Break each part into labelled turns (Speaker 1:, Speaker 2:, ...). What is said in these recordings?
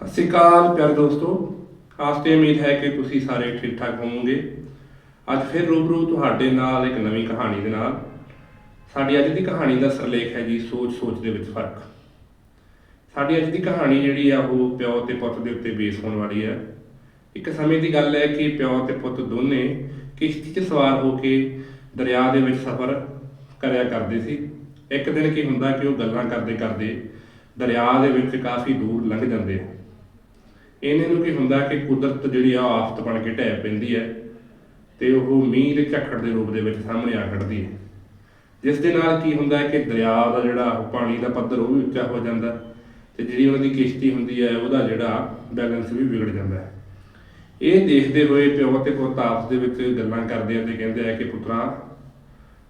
Speaker 1: ਸਤਿ ਸ਼੍ਰੀ ਅਕਾਲ ਪਿਆਰੇ ਦੋਸਤੋ। ਆਸ ਤੇ ਉਮੀਦ ਹੈ ਕਿ ਤੁਸੀਂ ਸਾਰੇ ਠੀਕ ਠਾਕ ਹੋਵੋਗੇ। ਅੱਜ ਫਿਰ ਰੂਬਰੂ ਤੁਹਾਡੇ ਨਾਲ ਇੱਕ ਨਵੀਂ ਕਹਾਣੀ ਦੇ ਨਾਲ। ਸਾਡੀ ਅੱਜ ਦੀ ਕਹਾਣੀ ਦਾ ਸਰਲੇਖ ਹੈ ਜੀ ਸੋਚ ਸੋਚ ਦੇ ਵਿੱਚ ਫ਼ਰਕ। ਸਾਡੀ ਅੱਜ ਦੀ ਕਹਾਣੀ ਜਿਹੜੀ ਆ, ਉਹ ਪਿਓ ਤੇ ਪੁੱਤ ਦੇ ਉੱਤੇ ਬੇਸ ਹੋਣ ਵਾਲੀ ਹੈ। ਇੱਕ ਸਮੇਂ ਦੀ ਗੱਲ ਹੈ ਕਿ ਪਿਓ ਤੇ ਪੁੱਤ ਦੋਨੇ ਕਿਸ਼ਤੀ 'ਚ ਸਵਾਰ ਹੋ ਕੇ ਦਰਿਆ ਦੇ ਵਿੱਚ ਸਫ਼ਰ ਕਰਿਆ ਕਰਦੇ ਸੀ। ਇੱਕ ਦਿਨ ਕੀ ਹੁੰਦਾ ਕਿ ਉਹ ਗੱਲਾਂ ਕਰਦੇ ਕਰਦੇ ਦਰਿਆ ਦੇ ਵਿੱਚ ਕਾਫੀ ਦੂਰ ਲੰਘ ਜਾਂਦੇ ਆ। ਇਹਨੇ ਨੂੰ ਕੀ ਹੁੰਦਾ ਕਿ ਕੁਦਰਤ ਜਿਹੜੀ ਆ ਉਹ ਆਫਤ ਬਣ ਕੇ ਢਹਿ ਪੈਂਦੀ ਹੈ ਤੇ ਉਹ ਮੀਂਹ ਦੇ ਝੱਖੜ ਦੇ ਰੂਪ ਦੇ ਵਿੱਚ ਸਾਹਮਣੇ ਆ ਖੜਦੀ ਹੈ। ਜਿਸ ਦੇ ਨਾਲ ਕੀ ਹੁੰਦਾ ਹੈ ਕਿ ਦਰਿਆ ਦਾ ਜਿਹੜਾ ਉਹ ਪਾਣੀ ਦਾ ਪੱਧਰ ਉਹ ਵੀ ਉੱਚਾ ਹੋ ਜਾਂਦਾ ਹੈ ਤੇ ਜਿਹੜੀ ਉਹਨਾਂ ਦੀ ਕਿਸ਼ਤੀ ਹੁੰਦੀ ਹੈ ਉਹਦਾ ਜਿਹੜਾ ਬੈਲੈਂਸ ਵੀ ਵਿਗੜ ਜਾਂਦਾ ਹੈ। ਇਹ ਦੇਖਦੇ ਹੋਏ ਪਿਓ ਤੇ ਪੁੱਤ ਆਪਸ ਦੇ ਵਿੱਚ ਗੱਲਾਂ ਕਰਦੇ ਆ ਤੇ ਕਹਿੰਦੇ ਆ ਕਿ ਪੁੱਤਰਾ,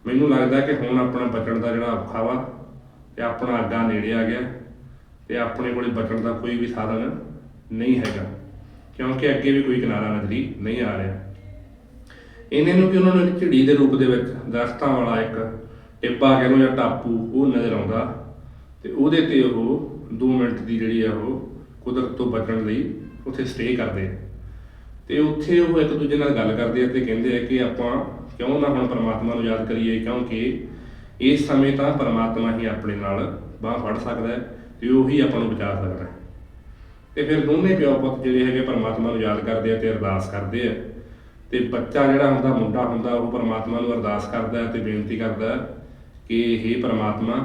Speaker 1: ਮੈਨੂੰ ਲੱਗਦਾ ਕਿ ਹੁਣ ਆਪਣਾ ਬਚਣ ਦਾ ਜਿਹੜਾ ਔਖਾ ਵਾ ਤੇ ਆਪਣਾ ਅੱਗਾ ਨੇੜੇ ਆ ਗਿਆ ਤੇ ਆਪਣੇ ਕੋਲੇ ਬਚਣ ਦਾ ਕੋਈ ਵੀ ਸਾਧਨ ਨਹੀਂ ਹੈਗਾ। ਕਿਉਂਕਿ ਅੱਗੇ ਵੀ ਕੋਈ ਕਿਨਾਰਾ ਨਜ਼ਰੀ ਨਹੀਂ ਆ ਰਿਹਾ। ਇਹਨੇ ਨੂੰ ਕਿ ਉਹਨਾਂ ਨੂੰ ਇੱਕ ਝਿੜੀ ਦੇ ਰੂਪ ਦੇ ਵਿੱਚ ਦਰਖਤਾਂ ਵਾਲਾ ਇੱਕ ਟਿੱਬਾ ਕਹਿ ਲਓ ਜਾਂ ਟਾਪੂ ਉਹ ਨਜ਼ਰ ਆਉਂਦਾ ਤੇ ਉਹਦੇ ਤੇ ਉਹ 2 ਮਿੰਟ ਦੀ ਜਿਹੜੀ ਆ ਉਹ ਕੁਦਰਤ ਤੋਂ ਬਚਣ ਲਈ ਉੱਥੇ ਸਟੇ ਕਰਦੇ ਤੇ ਉੱਥੇ ਉਹ ਇੱਕ ਦੂਜੇ ਨਾਲ ਗੱਲ ਕਰਦੇ ਆ ਤੇ ਕਹਿੰਦੇ ਆ ਕਿ ਆਪਾਂ ਕਿਉਂ ਨਾ ਹੁਣ ਪਰਮਾਤਮਾ ਨੂੰ ਯਾਦ ਕਰੀਏ, ਕਿਉਂਕਿ ਇਸ ਸਮੇਂ ਤਾਂ ਪਰਮਾਤਮਾ ਹੀ ਆਪਣੇ ਨਾਲ ਬਾਹ ਫੜ ਸਕਦਾ ਹੈ ਤੇ ਉਹੀ ਆਪਾਂ ਨੂੰ ਬਚਾ ਸਕਦਾ ਹੈ। ਤੇ ਫਿਰ ਦੋਨੇ ਪਿਓ ਪੁੱਤ ਜਿਹੜੇ ਹੈਗੇ ਪਰਮਾਤਮਾ ਨੂੰ ਯਾਦ ਕਰਦੇ ਆ ਤੇ ਅਰਦਾਸ ਕਰਦੇ ਆ। ਤੇ ਬੱਚਾ ਜਿਹੜਾ ਹੁੰਦਾ, ਮੁੰਡਾ ਹੁੰਦਾ, ਉਹ ਪਰਮਾਤਮਾ ਨੂੰ ਅਰਦਾਸ ਕਰਦਾ ਹੈ ਤੇ ਬੇਨਤੀ ਕਰਦਾ ਕਿ हे ਪਰਮਾਤਮਾ,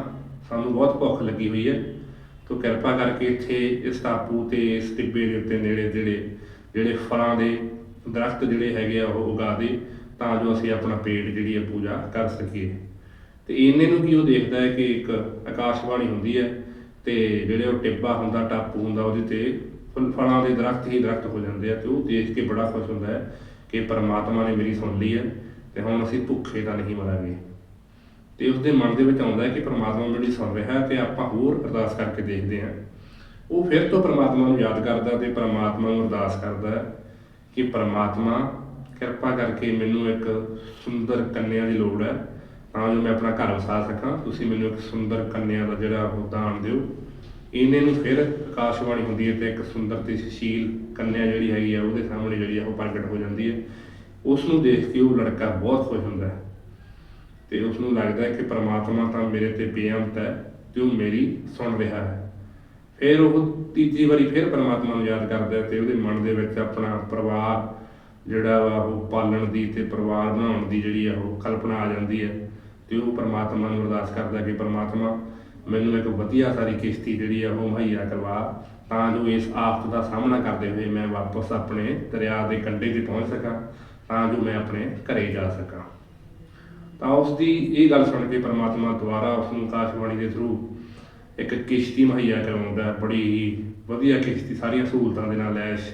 Speaker 1: ਸਾਨੂੰ ਬਹੁਤ ਭੁੱਖ ਲੱਗੀ ਹੋਈ ਹੈ। ਤੋ ਕਿਰਪਾ ਕਰਕੇ ਇੱਥੇ ਇਸ ਟਾਪੂ ਤੇ, ਇਸ ਟਿੱਬੇ ਦੇ ਉੱਤੇ ਨੇੜੇ ਜਿਹੜੇ ਜਿਹੜੇ ਫਲਾਂ ਦੇ ਦਰਖਤ ਜਿਹੜੇ ਹੈਗੇ ਆ, ਉਹ ਉਗਾ ਦੇ ਤਾਂ ਜੋ ਅਸੀਂ ਆਪਣਾ ਪੇਟ ਜਿਹੜੀ ਹੈ ਪੂਜਾ ਕਰ ਸਕੀਏ। ਤੇ ਇਹਨੇ ਨੂੰ ਕੀ ਉਹ ਦੇਖਦਾ ਹੈ ਕਿ ਇੱਕ ਆਕਾਸ਼ਵਾਣੀ ਹੁੰਦੀ ਹੈ ਤੇ ਜਿਹੜੇ ਉਹ ਟਿੱਬਾ ਹੁੰਦਾ, ਟਾਪੂ ਹੁੰਦਾ, ਉਹਦੇ ਤੇ ਫੁੱਲ ਫਲਾਂ ਦੇ ਦਰਖਤ ਹੀ ਦਰਖਤ ਹੋ ਜਾਂਦੇ ਆ ਤੇ ਉਹ ਦੇਖ ਕੇ ਬੜਾ ਖੁਸ਼ ਹੁੰਦਾ ਹੈ ਕਿ ਪਰਮਾਤਮਾ ਨੇ ਮੇਰੀ ਸੁਣ ਲਈ ਹੈ ਤੇ ਹੁਣ ਅਸੀਂ ਭੁੱਖੇ ਤਾਂ ਨਹੀਂ ਮਰਾਂਗੇ। ਤੇ ਉਸਦੇ ਮਨ ਦੇ ਵਿੱਚ ਆਉਂਦਾ ਹੈ ਕਿ ਪਰਮਾਤਮਾ ਮੇਰੀ ਸੁਣ ਰਿਹਾ ਹੈ ਤੇ ਆਪਾਂ ਹੋਰ ਅਰਦਾਸ ਕਰਕੇ ਦੇਖਦੇ ਹਾਂ। ਉਹ ਫਿਰ ਤੋਂ ਪਰਮਾਤਮਾ ਨੂੰ ਯਾਦ ਕਰਦਾ ਤੇ ਪਰਮਾਤਮਾ ਨੂੰ ਅਰਦਾਸ ਕਰਦਾ ਹੈ ਕਿ ਪਰਮਾਤਮਾ, ਕਿਰਪਾ ਕਰਕੇ ਮੈਨੂੰ ਇੱਕ ਸੁੰਦਰ ਕੰਨਿਆ ਦੀ ਲੋੜ ਹੈ। ਤਾਂ ਜੋ ਮੈਂ ਆਪਣਾ ਘਰ ਵਸਾ ਸਕਾਂ। ਤੁਸੀਂ ਮੈਨੂੰ ਇੱਕ ਸੁੰਦਰ ਕੰਨਿਆ ਦਾ ਜਿਹੜਾ ਉਹ ਦਾਨ ਦਿਓ। ਇਹਨੇ ਨੂੰ ਫਿਰ ਆਕਾਸ਼ਵਾਣੀ ਹੁੰਦੀ ਹੈ ਤੇ ਇੱਕ ਸੁੰਦਰ ਤੇ ਸੁਸ਼ੀਲ ਕੰਨਿਆ ਜਿਹੜੀ ਹੈਗੀ ਆ, ਉਹਦੇ ਸਾਹਮਣੇ ਜਿਹੜੀ ਆ ਉਹ ਪ੍ਰਗਟ ਹੋ ਜਾਂਦੀ ਹੈ। ਉਸ ਨੂੰ ਦੇਖ ਕੇ ਉਹ ਲੜਕਾ ਬਹੁਤ ਖੁਸ਼ ਹੁੰਦਾ ਹੈ। ਤੇ ਉਸ ਨੂੰ ਲੱਗਦਾ ਹੈ ਕਿ ਪ੍ਰਮਾਤਮਾ ਤਾਂ ਮੇਰੇ ਤੇ ਬੇਅੰਤ ਹੈ ਤੇ ਉਹ ਮੇਰੀ ਸੁਣ ਰਿਹਾ ਹੈ। ਫਿਰ ਉਹ ਤੀਜੀ ਵਾਰੀ ਫਿਰ ਪ੍ਰਮਾਤਮਾ ਨੂੰ ਯਾਦ ਕਰਦਾ ਹੈ ਤੇ ਉਹਦੇ ਮਨ ਦੇ ਵਿੱਚ ਆਪਣਾ ਪਰਿਵਾਰ ਜਿਹੜਾ ਵਾ ਉਹ ਪਾਲਣ ਦੀ ਤੇ ਪਰਿਵਾਰ ਬਣਾਉਣ ਦੀ ਜਿਹੜੀ ਆ ਉਹ ਕਲਪਨਾ ਆ ਜਾਂਦੀ ਹੈ। ਤੇ ਉਹ ਪ੍ਰਮਾਤਮਾ ਨੂੰ ਅਰਦਾਸ ਕਰਦਾ ਕਿ ਪ੍ਰਮਾਤਮਾ, ਮੈਨੂੰ ਇੱਕ ਵਧੀਆ ਸਾਰੀ ਕਿਸ਼ਤੀ ਜਿਹੜੀ ਆ ਉਹ ਮੁਹੱਈਆ ਕਰਵਾ, ਤਾਂ ਜੋ ਇਸ ਆਫਤ ਦਾ ਸਾਹਮਣਾ ਕਰਦੇ ਹੋਏ ਮੈਂ ਵਾਪਸ ਆਪਣੇ ਦਰਿਆ ਦੇ ਕੰਢੇ ਤੇ ਪਹੁੰਚ ਸਕਾਂ, ਤਾਂ ਜੋ ਮੈਂ ਆਪਣੇ ਘਰੇ ਜਾ ਸਕਾਂ। ਤਾਂ ਉਸ ਦੀ ਇਹ ਗੱਲ ਸੁਣ ਕੇ ਪਰਮਾਤਮਾ ਦੁਆਰਾ ਉਸ ਨੂੰ ਆਕਾਸ਼ਵਾਣੀ ਦੇ ਥਰੂ ਇੱਕ ਕਿਸ਼ਤੀ ਮੁਹੱਈਆ ਕਰਵਾਉਂਦਾ, ਬੜੀ ਹੀ ਵਧੀਆ ਕਿਸ਼ਤੀ, ਸਾਰੀਆਂ ਸਹੂਲਤਾਂ ਦੇ ਨਾਲ ਐਸ਼,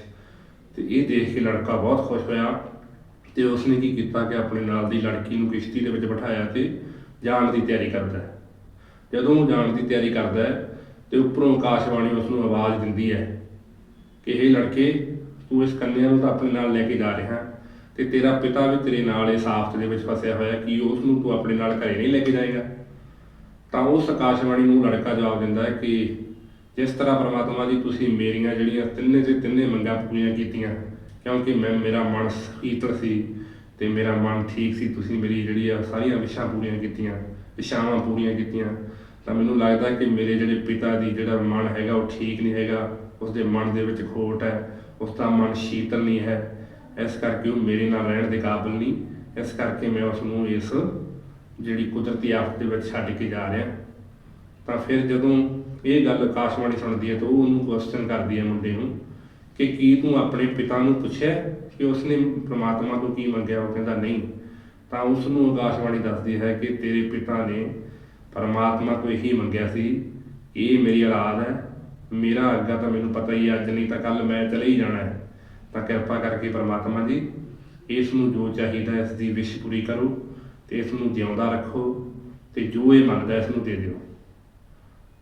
Speaker 1: ਤੇ ਇਹ ਦੇਖ ਕੇ ਲੜਕਾ ਬਹੁਤ ਖੁਸ਼ ਹੋਇਆ। ਤੇ ਉਸਨੇ ਕੀ ਕੀਤਾ ਕਿ ਆਪਣੇ ਨਾਲ ਦੀ ਲੜਕੀ ਨੂੰ ਕਿਸ਼ਤੀ ਦੇ ਵਿੱਚ ਬਿਠਾਇਆ ਤੇ ਜਾਣ ਦੀ ਤਿਆਰੀ ਕਰਦਾ ਹੈ। ਜਦੋਂ ਉਹ ਜਾਣ ਦੀ ਤਿਆਰੀ ਕਰਦਾ ਹੈ ਤੇ ਉੱਪਰੋਂ ਆਕਾਸ਼ਵਾਣੀ ਉਸ ਨੂੰ ਆਵਾਜ਼ ਦਿੰਦੀ ਹੈ ਕਿ ਇਹ ਲੜਕੇ, ਤੂੰ ਇਸ ਕੰਨਿਆ ਨੂੰ ਤਾਂ ਆਪਣੇ ਨਾਲ ਲੈ ਕੇ ਜਾ ਰਿਹਾ ਤੇ ਤੇਰਾ ਪਿਤਾ ਵੀ ਤੇਰੇ ਨਾਲ ਇਸ ਆਫਤ ਦੇ ਵਿੱਚ ਫਸਿਆ ਹੋਇਆ ਕਿ ਉਸ ਨੂੰ ਤੂੰ ਆਪਣੇ ਨਾਲ ਘਰੇ ਨਹੀਂ ਲੈ ਕੇ ਜਾਏਗਾ? ਤਾਂ ਉਸ ਆਕਾਸ਼ਵਾਣੀ ਨੂੰ ਲੜਕਾ ਜਵਾਬ ਦਿੰਦਾ ਹੈ ਕਿ, ਜਿਸ ਤਰ੍ਹਾਂ ਪ੍ਰਮਾਤਮਾ ਜੀ ਤੁਸੀਂ ਮੇਰੀਆਂ ਜਿਹੜੀਆਂ ਤਿੰਨੇ ਤੇ ਤਿੰਨੇ ਮੰਗਾਂ ਪੂਰੀਆਂ ਕੀਤੀਆਂ ਕਿਉਂਕਿ ਮੈਂ, ਮੇਰਾ ਮਨ ਸ਼ੀਤਲ ਸੀ ਤੇ ਮੇਰਾ ਮਨ ਠੀਕ ਸੀ। ਤੁਸੀਂ ਮੇਰੀ ਜਿਹੜੀ ਆ ਸਾਰੀਆਂ ਵਿਸ਼ਾਂ ਪੂਰੀਆਂ ਕੀਤੀਆਂ, ਵਿਸ਼ਾਵਾਂ ਪੂਰੀਆਂ ਕੀਤੀਆਂ, ਤਾਂ ਮੈਨੂੰ ਲੱਗਦਾ ਕਿ ਮੇਰੇ ਜਿਹੜੇ ਪਿਤਾ ਦੀ ਜਿਹੜਾ ਮਨ ਹੈਗਾ, ਉਹ ਠੀਕ ਨਹੀਂ ਹੈਗਾ। ਉਸਦੇ ਮਨ ਦੇ ਵਿੱਚ ਖੋਟ ਹੈ ਉਸ ਦਾ ਮਨ ਸ਼ੀਤਲ ਨਹੀਂ ਹੈ। ਇਸ ਕਰਕੇ ਉਹ ਮੇਰੇ ਨਾਲ ਰਹਿਣ ਦੇ ਕਾਬਿਲ ਨਹੀਂ। ਇਸ ਕਰਕੇ ਮੈਂ ਉਸ ਨੂੰ ਇਸ ਜਿਹੜੀ ਕੁਦਰਤੀ ਆਫਤ ਦੇ ਵਿੱਚ ਛੱਡ ਕੇ ਜਾ ਰਿਹਾ। ਤਾਂ ਫਿਰ ਜਦੋਂ ਇਹ ਗੱਲ ਆਕਾਸ਼ਵਾਣੀ ਸੁਣਦੀ ਹੈ, ਤਾਂ ਉਹ ਉਹਨੂੰ ਕੁਐਸਚਨ ਕਰਦੀ ਹੈ ਮੁੰਡੇ ਨੂੰ ਕਿ ਕੀ ਤੂੰ ਆਪਣੇ ਪਿਤਾ ਨੂੰ ਪੁੱਛਿਆ ਕਿ ਉਸਨੇ ਪ੍ਰਮਾਤਮਾ ਤੋਂ ਕੀ ਮੰਗਿਆ? ਉਹ ਕਹਿੰਦਾ ਨਹੀਂ। ਤਾਂ ਉਸ ਨੂੰ ਆਕਾਸ਼ਵਾਣੀ ਦੱਸਦੀ ਹੈ ਕਿ ਤੇਰੇ ਪਿਤਾ ਨੇ ਪਰਮਾਤਮਾ ਤੋਂ ਇਹੀ ਮੰਗਿਆ ਸੀ ਇਹ ਮੇਰੀ ਔਲਾਦ ਹੈ। ਮੇਰਾ ਅੱਗਾ ਤਾਂ ਮੈਨੂੰ ਪਤਾ ਹੀ ਹੈ, ਅੱਜ ਨਹੀਂ ਤਾਂ ਕੱਲ ਮੈਂ ਚਲੇ ਹੀ ਜਾਣਾ ਹੈ। ਤਾਂ ਕਿਰਪਾ ਕਰਕੇ ਪਰਮਾਤਮਾ ਜੀ ਇਸ ਨੂੰ ਜੋ ਚਾਹੀਦਾ ਇਸ ਦੀ ਵਿਸ਼ ਪੂਰੀ ਕਰੋ ਤੇ ਇਸ ਨੂੰ ਜਿਉਂਦਾ ਰੱਖੋ ਤੇ ਜੋ ਇਹ ਮੰਗਦਾ ਹੈ, ਇਸ ਨੂੰ ਦੇ ਦਿਓ।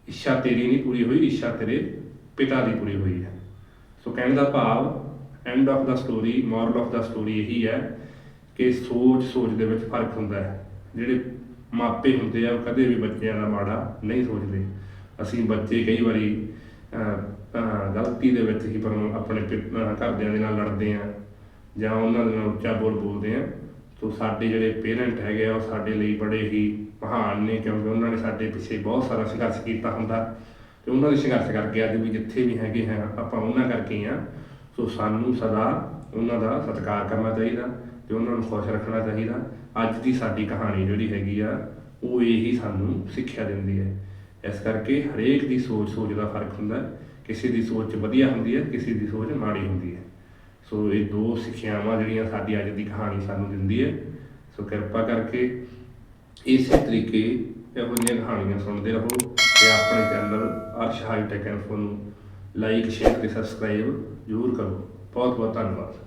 Speaker 1: ਇੱਛਾ ਤੇਰੀ ਨਹੀਂ ਪੂਰੀ ਹੋਈ ਇੱਛਾ ਤੇਰੇ ਪਿਤਾ ਦੀ ਪੂਰੀ ਹੋਈ ਹੈ। ਸੋ ਕਹਿਣ ਦਾ ਭਾਵ end of the story moral of the story ਇਹੀ ਹੈ ਕਿ ਸੋਚ ਸੋਚ ਦੇ ਵਿੱਚ ਫ਼ਰਕ ਹੁੰਦਾ ਹੈ। ਜਿਹੜੇ ਮਾਪੇ ਹੁੰਦੇ ਆ ਉਹ ਕਦੇ ਵੀ ਬੱਚਿਆਂ ਦਾ ਮਾੜਾ ਨਹੀਂ ਸੋਚਦੇ। ਅਸੀਂ ਬੱਚੇ ਕਈ ਵਾਰੀ ਗਲਤੀ ਦੇ ਵਿੱਚ ਹੀ ਪਰ ਆਪਣੇ ਪਿ- ਘਰਦਿਆਂ ਦੇ ਨਾਲ ਲੜਦੇ ਆ ਜਾਂ ਉਹਨਾਂ ਦੇ ਨਾਲ ਉੱਚਾ ਬੋਲ ਬੋਲਦੇ ਆ। ਸੋ ਸਾਡੇ ਜਿਹੜੇ ਪੇਰੈਂਟ ਹੈਗੇ ਆ, ਉਹ ਸਾਡੇ ਲਈ ਬੜੇ ਹੀ ਮਹਾਨ ਨੇ ਕਿਉਂਕਿ ਉਹਨਾਂ ਨੇ ਸਾਡੇ ਪਿੱਛੇ ਬਹੁਤ ਸਾਰਾ ਸੰਘਰਸ਼ ਕੀਤਾ ਹੁੰਦਾ। ਤੇ ਉਹਨਾਂ ਦੇ ਸੰਘਰਸ਼ ਕਰਕੇ ਅੱਜ ਵੀ ਜਿੱਥੇ ਵੀ ਹੈਗੇ ਆ ਆਪਾਂ ਉਹਨਾਂ ਕਰਕੇ ਹੀ ਆ ਸੋ ਸਾਨੂੰ ਸਦਾ ਉਹਨਾਂ ਦਾ ਸਤਿਕਾਰ ਕਰਨਾ ਚਾਹੀਦਾ ਤੇ ਉਹਨਾਂ ਨੂੰ ਖੁਸ਼ ਰੱਖਣਾ ਚਾਹੀਦਾ। ਅੱਜ ਦੀ ਸਾਡੀ ਕਹਾਣੀ ਜਿਹੜੀ ਹੈਗੀ ਆ, ਉਹ ਇਹੀ ਸਾਨੂੰ ਸਿੱਖਿਆ ਦਿੰਦੀ ਹੈ। ਇਸ ਕਰਕੇ ਹਰੇਕ ਦੀ ਸੋਚ ਸੋਚ ਦਾ ਫ਼ਰਕ ਹੁੰਦਾ ਕਿਸੇ ਦੀ ਸੋਚ ਵਧੀਆ ਹੁੰਦੀ ਹੈ, ਕਿਸੇ ਦੀ ਸੋਚ ਮਾੜੀ ਹੁੰਦੀ ਹੈ। ਸੋ ਇਹ ਦੋ ਸਿੱਖਿਆਵਾਂ ਜਿਹੜੀਆਂ ਸਾਡੀ ਅੱਜ ਦੀ ਕਹਾਣੀ ਸਾਨੂੰ ਦਿੰਦੀ ਹੈ। ਸੋ ਕਿਰਪਾ ਕਰਕੇ ਇਸੇ ਤਰੀਕੇ ਇਹੋ ਜਿਹੀਆਂ ਕਹਾਣੀਆਂ ਸੁਣਦੇ ਰਹੋ। ਤੇ ਆਪਣੇ ਚੈਨਲ ਅਰਸ਼ ਹਾਈਟੈਕ ਇਨਫੋ ਨੂੰ ਲਾਈਕ, ਸ਼ੇਅਰ ਤੇ ਸਬਸਕ੍ਰਾਈਬ ਜ਼ਰੂਰ ਕਰੋ। ਬਹੁਤ ਬਹੁਤ ਧੰਨਵਾਦ।